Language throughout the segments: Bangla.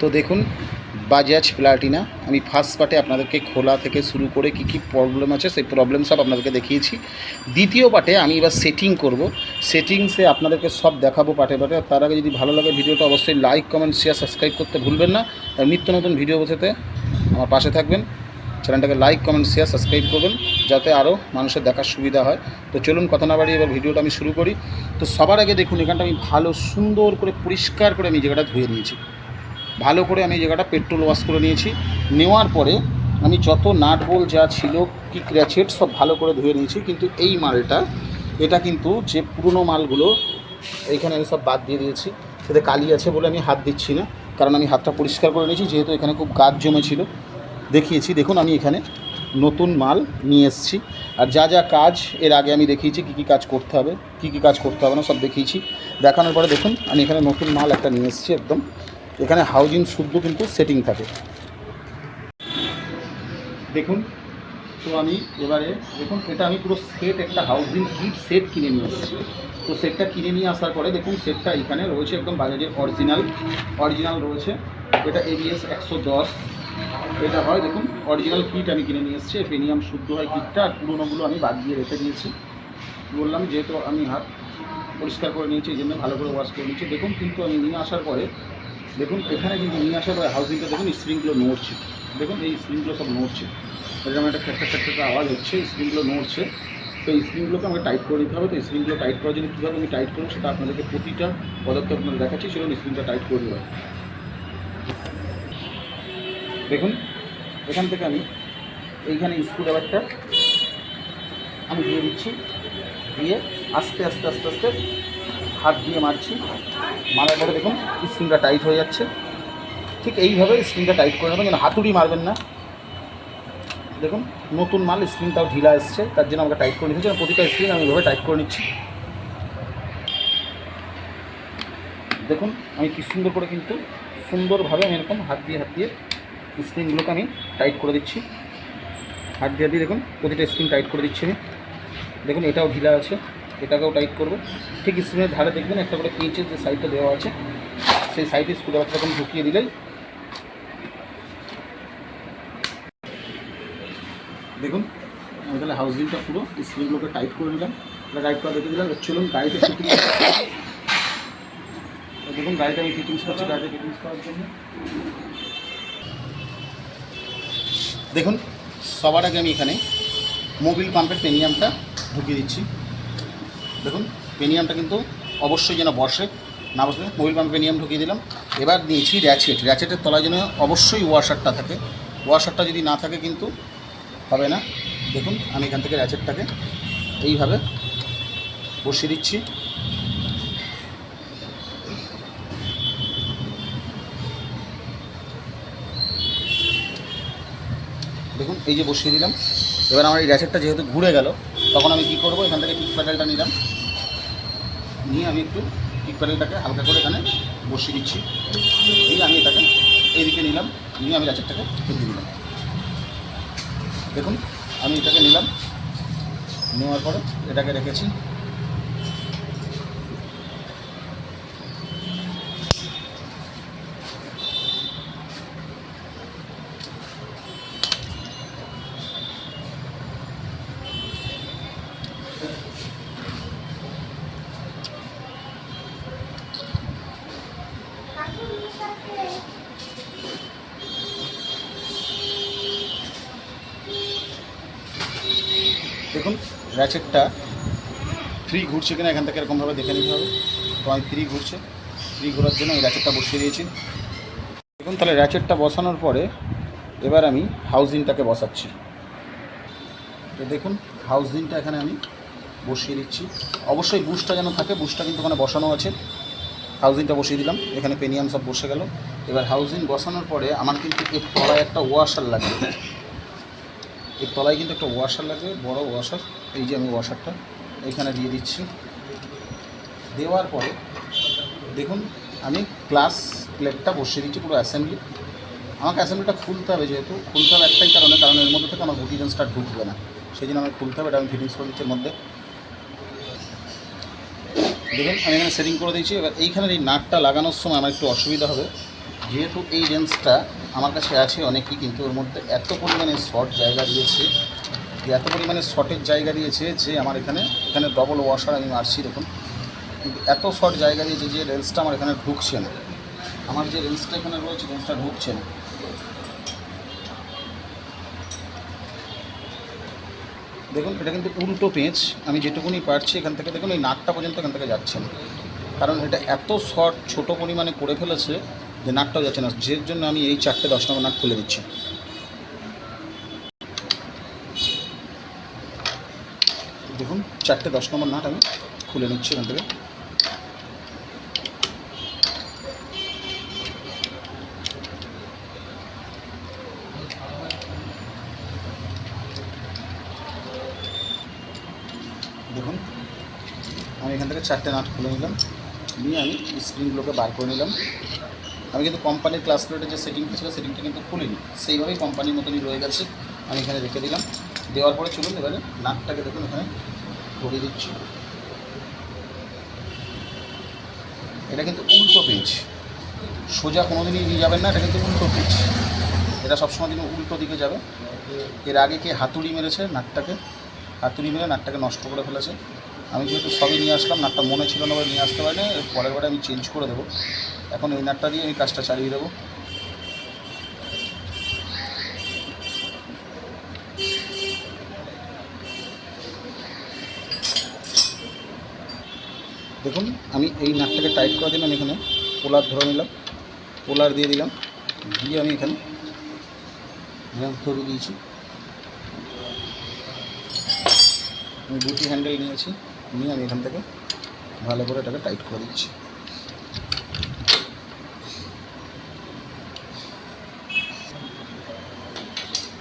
তো দেখুন বাজাজ প্লাটিনা। আমি ফার্স্ট পার্টে আপনাদেরকে খোলা থেকে শুরু করে কি কি প্রবলেম আছে, সেই প্রবলেম সব আপনাদেরকে দেখিয়েছি। দ্বিতীয় পার্টে আমি এবার সেটিং করব। সেটিংসে আপনাদেরকে সব দেখাবো পার্টে পার্টে তার আগে যদি ভালো লাগে ভিডিওটা অবশ্যই লাইক কমেন্ট শেয়ার সাবস্ক্রাইব করতে ভুলবেন না। আর নিত্য নতুন ভিডিও বসাতে আমার পাশে থাকবেন। চ্যানেলটাকে লাইক কমেন্ট শেয়ার সাবস্ক্রাইব করবেন, যাতে আরও মানুষের দেখার সুবিধা হয়। তো চলুন কথা না বাড়িয়ে এবার ভিডিওটা আমি শুরু করি। তো সবার আগে দেখুন, এখানটা আমি ভালো, সুন্দর করে, পরিষ্কার করে আমি জায়গাটা ধুয়ে নিয়েছি। ভালো করে আমি জায়গাটা পেট্রোল ওয়াশ করে নিয়েছি। নেওয়ার পরে আমি যত নাট বোল যা ছিল, কি ক্র্যাচেট, সব ভালো করে ধুয়ে নিয়েছি। কিন্তু এই মালটা, এটা কিন্তু যে পুরনো মালগুলো এইখানে আমি সব বাদ দিয়ে দিয়েছি। এতে কালি আছে বলে আমি হাত দিচ্ছি না, কারণ আমি হাতটা পরিষ্কার করে নিয়েছি, যেহেতু এখানে খুব গাছ জমেছিল দেখিয়েছি, দেখুন আমি এখানে নতুন মাল নিয়ে এসেছি। আর যা যা কাজ, এর আগে আমি দেখিয়েছি কী কী কাজ করতে হবে, কী কী কাজ করতে হবে না, সব দেখিয়েছি। দেখানোর পরে দেখুন, আমি এখানে নতুন মাল একটা নিয়ে এসেছি একদম। এখানে হাউজিং শুদ্ধ কিন্তু সেটিং থাকে। দেখুন, তো আমি এবারে, দেখুন, এটা আমি পুরো সেট একটা হাউজিং কিট সেট কিনে নিয়ে এসেছি। তো সেটটা কিনে নিয়ে আসার পরে, দেখুন সেটটা এখানে রয়েছে একদম বাজাজের অরিজিনাল অরিজিনাল রয়েছে, এটা এবিএস একশো দশ। এটা হয়, দেখুন অরিজিনাল কিট আমি কিনে নিয়ে এসেছি পেনিয়াম শুদ্ধ হয় কিটটা আর পুরোনোগুলো আমি বাদ দিয়ে রেখে দিয়েছি। বললাম, যেহেতু আমি হাত পরিষ্কার করে নিয়েছি, এই জন্য ভালো করে ওয়াশ করে নিয়েছি। দেখুন, কিন্তু আমি নিয়ে আসার পরে দেখুন, এখানে কিন্তু নিয়ে আসার পরে হাউজিংটা দেখুন স্প্রিংগুলো নড়ছে। দেখুন, এই স্প্রিংগুলো সব নড়ছে। এরকম একটা খ্যাটটা খ্যাটটা আওয়াজ হচ্ছে স্প্রিংগুলো নড়ছে তো এই স্প্রিংগুলোকে আমাকে টাইট করে দিতে হবে তো স্প্রিংগুলো টাইট করার জন্য কীভাবে আমি টাইট করব সেটা আপনাদেরকে প্রতিটা পদক্ষেপ আপনাদের দেখাচ্ছি সেরকম স্প্রিংটা টাইট করে দেবো দেখুন এখান থেকে আমি এইখানে স্ক্রু ড্রাইভারটা আমি দিয়ে দিচ্ছি দিয়ে আস্তে আস্তে আস্তে আস্তে হাত দিয়ে মারছি। মারার পরে দেখুন স্ক্রিনটা টাইট হয়ে যাচ্ছে। ঠিক এইভাবে স্ক্রিনটা টাইট করে নেবেন, যেন হাতুড়ি মারবেন না। দেখুন, নতুন মাল স্ক্রিনটাও ঢিলা এসছে, তার জন্য আমাকে টাইট করে নিচ্ছি প্রতিটা স্ক্রিন আমি এভাবে টাইট করে নিচ্ছি। দেখুন, আমি কি সুন্দর করে কিন্তু সুন্দরভাবে আমি এরকম হাত দিয়ে হাত দিয়ে স্ক্রিনগুলোকে আমি টাইট করে দিচ্ছি। হাত দিয়ে দিয়ে দেখুন, প্রতিটা স্ক্রিন টাইট করে দিচ্ছি আমি। দেখুন, এটাও ঢিলা আছে। এটাকেও টাইট করব। ঠিক স্ক্রিনের ধারে দেখবেন একটা করে পিঁচের যে সাইডটা দেওয়া আছে, সেই সাইডে স্ক্রুড্রাইভারটা এখন ঢুকিয়ে দিলেই দেখুন, আমি তাহলে হাউজিংটা পুরো স্ক্রিনগুলোকে টাইট করে নিলাম। টাইট করা দেখে দিলাম, চলুন গাড়িতে দেখুন, গাড়িতে আমি ফিটিংস করছি, গাড়িতে ফিটিংস করার জন্য। দেখুন, সবার আগে আমি এখানে মোবিল পাম্পের পেনিয়ামটা ঢুকিয়ে দিচ্ছি। দেখুন, পেনিয়ামটা কিন্তু অবশ্যই যেন বসে, না বসবে মোবিল পাম্প পেনিয়াম ঢুকিয়ে দিলাম। এবার দিয়েছি র্যাচেট। র্যাচেটের তলায় যেন অবশ্যই ওয়াশারটা থাকে। ওয়াশারটা যদি না থাকে কিন্তু হবে না। দেখুন, আমি এখান থেকে র্যাচেটটাকে এইভাবে বসিয়ে দিচ্ছি। দেখুন, এই যে বসিয়ে দিলাম। এবার আমার এই র্যাচেটটা যেহেতু ঘুরে গেল তখন আমি কী করব? এখান থেকে পিক প্যাডেলটা নিলাম। নিয়ে আমি একটু পিক প্যাডেলটাকে হালকা করে এখানে বসিয়ে দিচ্ছি। এই আমি এটাকে এইদিকে নিলাম। নিয়ে আমি রাচারটাকে ফেলে দিলাম। দেখুন, আমি এটাকে নিলাম। নেওয়ার পরে এটাকে রেখেছি। র্যাচেটটা ফ্রি ঘুরছে কিনা এখান থেকে এরকমভাবে দেখে নিতে হবে। তো আমি ফ্রি ঘুরছে। ফ্রি ঘোরার জন্য এই র্যাচেটটা বসিয়ে দিয়েছি। দেখুন, তাহলে র্যাচেটটা বসানোর পরে এবার আমি হাউজিংটাকে বসাচ্ছি। তো দেখুন হাউজিংটা এখানে আমি বসিয়ে দিচ্ছি। অবশ্যই বুশটা যেন থাকে বুশটা কিন্তু ওখানে বসানো আছে। হাউজিংটা বসিয়ে দিলাম। এখানে পেনিয়াম সব বসে গেল। এবার হাউজিং বসানোর পরে আমার কিন্তু এর তলায় একটা ওয়াশার লাগবে। এর তলায় কিন্তু একটা ওয়াশার লাগবে, বড় ওয়াশার এই যে আমি ওয়াশারটা এখানে দিয়ে দিচ্ছি। দেওয়ার পরে, দেখুন, আমি ক্লাস প্লেটটা বসিয়ে দিচ্ছি পুরো অ্যাসেম্বলি আমাকে অ্যাসেম্বলিটা খুলতে হবে যেহেতু, খুলতে হবে একটাই কারণে, কারণ এর মধ্যে থেকে আমার গুটি জেন্সটা ঢুকবে না। সেই জন্য আমাকে খুলতে হবে, এটা আমি ফিটিংস করে দিচ্ছি মধ্যে। দেখুন, আমি এখানে সেটিং করে দিয়েছি। এবার এইখানের এই নাটটা লাগানোর সময় আমার একটু অসুবিধা হবে। যেহেতু এই রেঞ্জটা আমার কাছে আছে অনেকই, কিন্তু ওর মধ্যে এত পরিমাণে শর্ট জায়গা দিয়েছে এত পরিমাণে শর্টের জায়গা দিয়েছে যে আমার এখানে এখানে ডবল ওয়াশার আমি মারছি, দেখুন। কিন্তু এত শর্ট জায়গা দিয়েছে যে রেঞ্জটা আমার এখানে ঢুকছে না। আমার যে রেঞ্জটা এখানে রয়েছে রেঞ্জটা ঢুকছে না। দেখুন, এটা কিন্তু উল্টো পেঁচ। আমি যেটুকুনি পারছি এখান থেকে, দেখুন, এই নাটটা পর্যন্ত এখান থেকে যাচ্ছে না। কারণ এটা এত শর্ট ছোট পরিমাণে করে ফেলেছে যে নাটটাও যাচ্ছে না। যে জন্য আমি এই চারটে দশ নম্বর নাট খুলে দিচ্ছি দেখুন চারটে দশ নম্বর নাট আমি খুলে নিচ্ছি এখান থেকে। দেখুন, আমি এখান থেকে চারটে নাট খুলে নিলাম। নিয়ে আমি স্প্রিংগুলোকে বার করে নিলাম। আমি কিন্তু কোম্পানির ক্লাস প্লেটের যে সেটিংটা ছিল সেটিংটা কিন্তু খুলিনি। সেইভাবেই কোম্পানির মতনই রয়ে গেছে। আমি এখানে রেখে দিলাম। দেওয়ার পরে চলুন এবারে নাটটাকে দেখুন এখানে। ধরিয়ে দিচ্ছি। এটা কিন্তু উল্টো পেজ সোজা কোনোদিনই নিয়ে যাবেন না, এটা কিন্তু উল্টো পেজ এটা সবসময় দিন উল্টো দিকে যাবে। এর আগে কে হাতুড়ি মেরেছে নাকটাকে, হাতুড়ি মেরে নাকটাকে নষ্ট করে ফেলেছে। আমি যেহেতু সবই নিয়ে আসলাম, নাকটা মনে ছিল না বলে নিয়ে আসতে পারিনি পরের বারে আমি চেঞ্জ করে দেবো। এখন এই নাটটা দিয়ে আমি কাজটা চালিয়ে দেবো। দেখুন, আমি এই নাটটাকে টাইট করে দিলাম এখানে। পোলার ধরে নিলাম। পোলার দিয়ে দিলাম। দিয়ে আমি এখানে ধরে দিয়েছি। আমি দুটি হ্যান্ডেল নিয়েছি। নিয়ে আমি এখান থেকে ভালো করে এটাকে টাইট করে দিচ্ছি।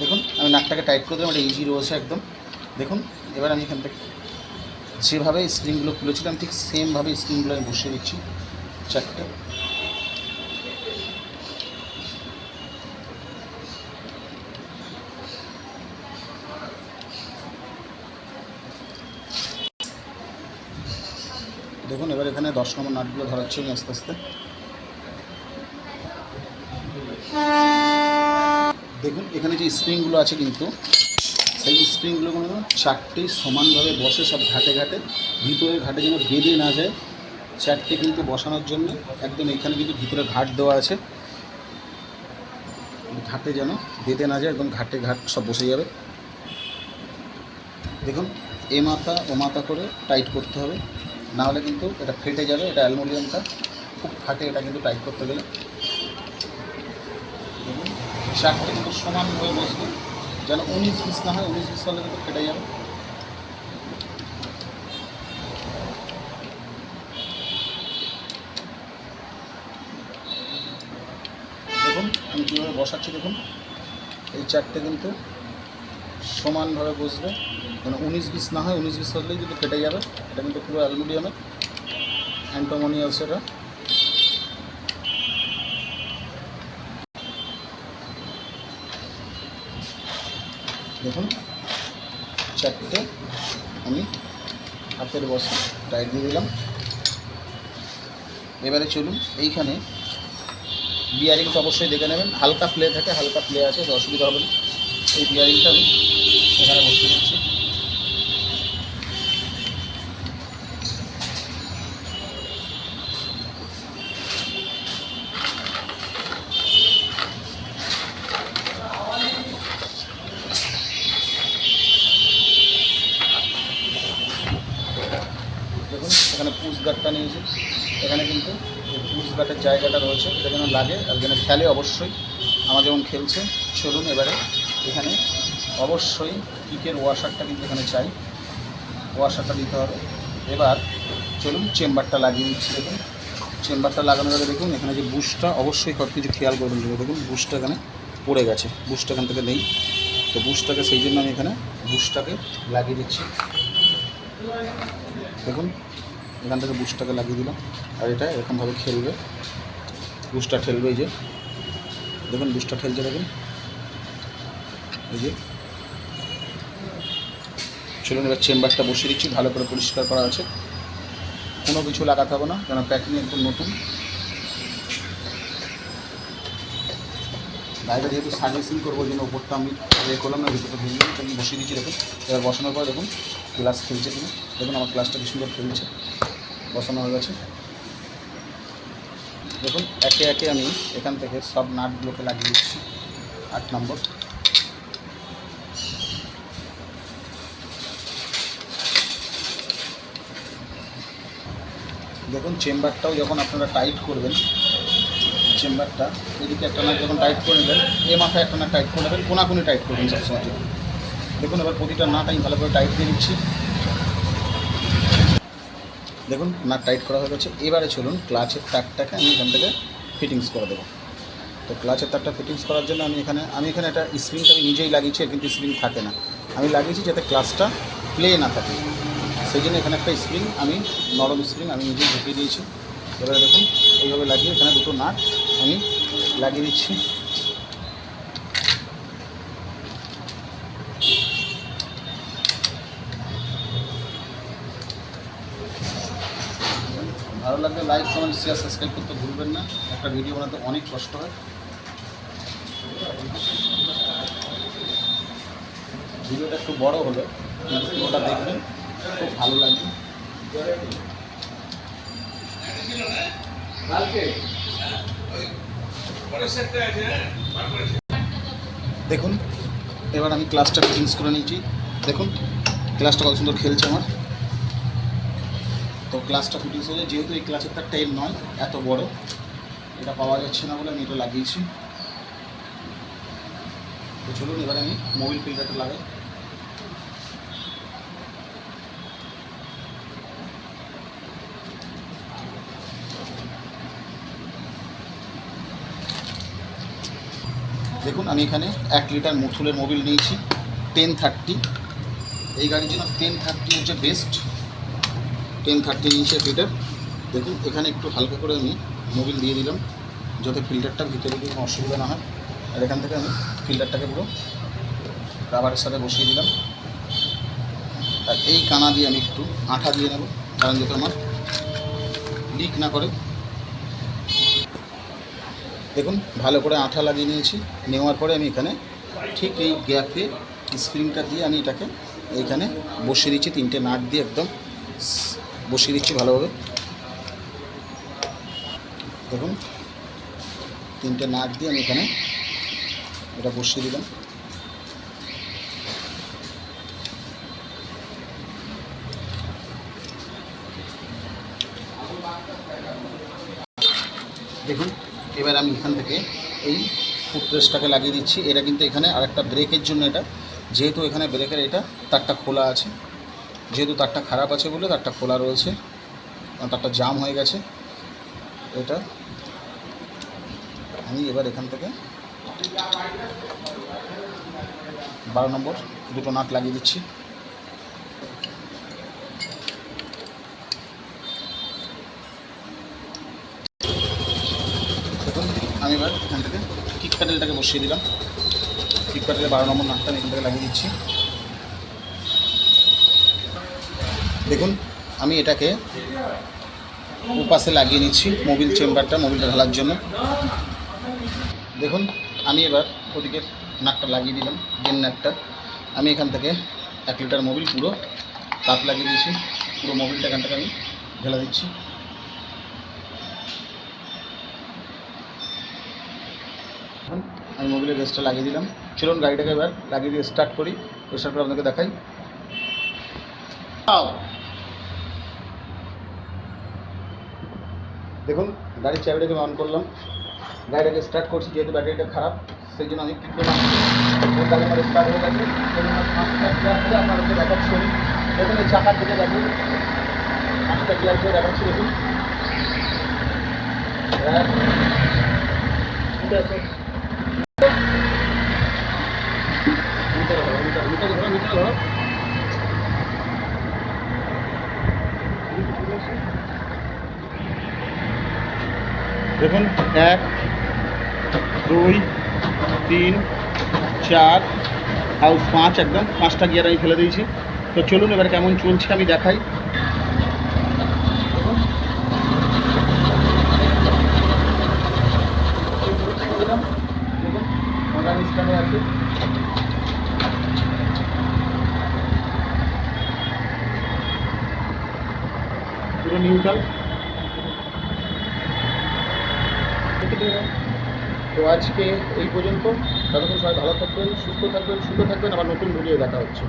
দেখুন, আমি নাকটাকে টাইট করে দিলাম। এটা ইজি রয়েছে একদম। দেখুন, এবার আমি এখান থেকে যেভাবে স্প্রিংগুলো খুলেছিলাম, ঠিক সেমভাবে স্প্রিংগুলো আমি বসিয়ে দিচ্ছি। চারটে। দেখুন, এবার এখানে দশ নম্বর নাটগুলো ধরাচ্ছি আমি আস্তে আস্তে। দেখুন, এখানে যে স্প্রিংগুলো আছে কিন্তু স্প্রিংগুলো কোনো চারটে সমানভাবে বসে সব ঘাটে ঘাটে, ভিতরে ঘাটে যেন বেঁধে না যায়, চারটে কিন্তু বসানোর জন্য একদম এখানে কিন্তু ভিতরে ঘাট দেওয়া আছে। ঘাটে যেন বেঁধে না যায়, একদম ঘাটে ঘাট সব বসে যাবে। দেখুন, এ মাথা, ও মাথা করে টাইট করতে হবে, না হলে কিন্তু এটা ফেটে যাবে, এটা অ্যালুমিনিয়ামটা, খুব ফাটে এটা কিন্তু টাইট করতে গেলে। চারটে কিন্তু সমানভাবে বসবে। যেন উনিশ বিশ না হয়, উনিশ বিশ হলে কিন্তু ফেটে যাবে। দেখুন, আমি কীভাবে বসাচ্ছি দেখুন। এই চারটে কিন্তু সমানভাবে বসবে। যেন উনিশ বিশ না হয়, উনিশ বিশ হলেই কিন্তু ফেটে যাবে, এটা কিন্তু পুরো অ্যালুমিনিয়ামের অ্যান্টোমনি আছে এটা দেখুন, চারটে আমি হাতের বসে টাইট দিয়ে দিলাম। এবারে চলুন, এইখানে বিয়ারিংটা অবশ্যই দেখে নেবেন। হালকা প্লে থাকে, হালকা প্লে আছে অসুবিধা হবে না। এই বিয়ারিংটা আমি এখানে বসিয়ে দিচ্ছি। দেখুন, এখানে পুশ গার্ডটা নিয়েছি এখানে কিন্তু পুশ গার্ডের জায়গাটা রয়েছে, এটা যেন লাগে, আর যেন খেলে অবশ্যই আমার যেমন খেলছে, চলুন এবারে। এখানে অবশ্যই কিকের ওয়াশারটা কিন্তু এখানে চাই, ওয়াশারটা দিতে হবে। এবার চলুন চেম্বারটা লাগিয়ে দিচ্ছি, দেখুন। চেম্বারটা লাগানোর আগে দেখুন, এখানে যে বুশটা, অবশ্যই সব কিছু খেয়াল করবেন দেখুন, বুশটা এখানে পড়ে গেছে, বুশটা এখান থেকে নেই। তো বুশটাকে সেই জন্য আমি এখানে বুশটাকে লাগিয়ে দিচ্ছি। দেখুন, এখান থেকে বুস্টটাকে লাগিয়ে দিলাম। আর এটা এরকমভাবে খেলবে। বুস্টটা ঠেলবে এই যে। দেখুন বুস্টটা ঠেলছে, দেখুন। এই যে। চলুন, এবার চেম্বারটা বসিয়ে দিচ্ছি, ভালো করে পরিষ্কার করা আছে। কোনো কিছু লাগাতে হবে না কেন প্যাকিং একদম নতুন। গাড়িটা যেহেতু সার্ভিসিং করব ওই জন্য ওপরটা আমি ইয়ে করলাম না, ভিতরটা ভেঙে বসিয়ে দিচ্ছি, দেখুন। এবার বসানোর পর, দেখুন ক্লাস খেলছে কিনা? দেখুন, আমার ক্লাসটা কি সুন্দর খেলছে। বসানো হয়ে গেছে। দেখুন, একে একে আমি এখান থেকে সব নাটগুলোকে লাগিয়ে দিচ্ছি। আট নম্বর। দেখুন, চেম্বারটাও যখন আপনারা টাইট করবেন, চেম্বারটা, এদিকে একটা নাট যখন টাইট করে নেবেন, এ মাথায় একটা নাট টাইট করে নেবেন, কোনাকুনি টাইট করবেন সবসময়। দেখুন, এবার প্রতিটা নাট আমি ভালো করে টাইট দিয়ে দিচ্ছি দেখুন, নাট টাইট করা হয়ে গেছে। এবারে চলুন ক্লাচের তারটাকে আমি এখান থেকে ফিটিংস করে দেবো। তো ক্লাচের তারটা ফিটিংস করার জন্য আমি এখানে আমি এখানে একটা স্প্রিংটা আমি নিজেই লাগিয়েছি কিন্তু স্প্রিং থাকে না। আমি লাগিয়েছি যাতে ক্লাচটা প্লে না থাকে। সেই জন্য এখানে একটা স্প্রিং আমি নরম স্প্রিং আমি নিজেই ঢুকিয়ে দিয়েছি। এবারে দেখুন, এইভাবে লাগিয়ে এখানে দুটো নাট আমি লাগিয়ে দিচ্ছি। ভালো লাগলে লাইক কমেন্ট শেয়ার সাবস্ক্রাইব করতে ভুলবেন না। একটা ভিডিও বানাতে অনেক কষ্ট হয়। ভিডিওটা একটু বড় হলে পুরোটা দেখবেন খুব ভালো লাগবে। দেখুন এবার আমি ক্লাসটা ফিটিংস করে নিয়েছি। দেখুন ক্লাসটা কত সুন্দর খেলছে আমার। তো ক্লাসটা ফিটিংস হয়ে যেহেতু এই ক্লাসের তার টাইম নয়, এত বড়, এটা পাওয়া যাচ্ছে না বলে আমি এটা লাগিয়েছি। তো চলুন, এবার আমি মোবিল ফিল্টারটা লাগাই। দেখুন, আমি এখানে এক লিটার মুথুলের মোবিল নিয়েছি টেন থার্টি এই গাড়ির জন্য টেন থার্টি হচ্ছে বেস্ট টেন থার্টি ইঞ্চের ফিল্টার দেখুন, এখানে একটু হালকা করে আমি মোবিল দিয়ে দিলাম, যাতে ফিল্টারটা ভিতরে কোনো অসুবিধা না হয়। আর এখান থেকে আমি ফিল্টারটাকে পুরো রাবারের সাথে বসিয়ে দিলাম। আর এই কানা দিয়ে আমি একটু আঠা দিয়ে নেব, কারণ যাতে আমার লিক না করে। দেখুন, ভালো করে আঠা লাগিয়ে নিয়েছি। নেওয়ার পরে আমি এখানে ঠিক এই গ্যাপে স্প্রিংটা দিয়ে আমি এটাকে এইখানে বসিয়ে দিচ্ছি, তিনটে নাট দিয়ে একদম বসিয়ে দিচ্ছি ভালোভাবে। দেখুন, তিনটে নাট দিয়ে আমি এখানে এটা বসিয়ে দিলাম। দেখুন, এবার আমি এখান থেকে এই ফুটপ্রেসটাকে লাগিয়ে দিচ্ছি। এটা কিন্তু এখানে আরেকটা ব্রেকের জন্য এটা। যেহেতু এখানে ব্রেকের এটা, তারটা খোলা আছে। যেহেতু তারটা খারাপ আছে বলে তারটা খোলা রয়েছে তারটা জাম হয়ে গেছে। এটা আমি এবার এখান থেকে বারো নম্বর, দুটো নাট লাগিয়ে দিচ্ছি। আমি এবার এখান থেকে কিক প্যাডেলটাকে বসিয়ে দিলাম। কিক প্যাডেলের বারো নম্বর নাটটা আমি এখান থেকে লাগিয়ে দিচ্ছি। দেখুন, আমি এটাকে উপাসে লাগিয়ে নিচ্ছি, মোবিল চেম্বারটা, মোবিলটা ঢালার জন্য। দেখুন, আমি এবার ওদিকে নাকটা লাগিয়ে দিলাম গেন নাকটা। আমি এখান থেকে এক লিটার মোবিল পুরো তাপ লাগিয়ে দিয়েছি, পুরো মোবিলটা এখান থেকে আমি ঢেলে দিচ্ছি। আমি মোবিলের গ্যাসটা লাগিয়ে দিলাম। চলুন, গাড়িটাকে এবার লাগিয়ে দিয়ে স্টার্ট করি। স্টার্ট করে আপনাকে দেখাই। দেখুন, গাড়ির চাবিটাকে অন করলাম। গাড়িটাকে স্টার্ট করছি, যেহেতু ব্যাটারিটা খারাপ সেই জন্য আমি কি করলাম। আমার স্টার্ট হয়ে গেছে। আপনাদেরকে দেখাচ্ছি দেখুন এই চাকার দিকে দেখুন। পাঁচটা গিয়ার করে দেখাচ্ছি দেখুন। হ্যাঁ ঠিক আছে মিটার ধরো মিটার মিটার ধরো মিটার ধরো দেখুন এক, দুই, তিন, চার হাউস পাঁচ একদম। পাঁচটা গিয়ার আমি ফেলে দিয়েছি। তো চলুন এবার কেমন চলছে আমি দেখাই দেখুন। দেখুন আটকানো আছে পুরো নিউট্রাল তো আজকে এই পর্যন্ত। ততক্ষণ সবাই ভালো থাকবেন, সুস্থ থাকবেন সুখে থাকবেন। আবার নতুন ভিডিও দেখা হচ্ছে।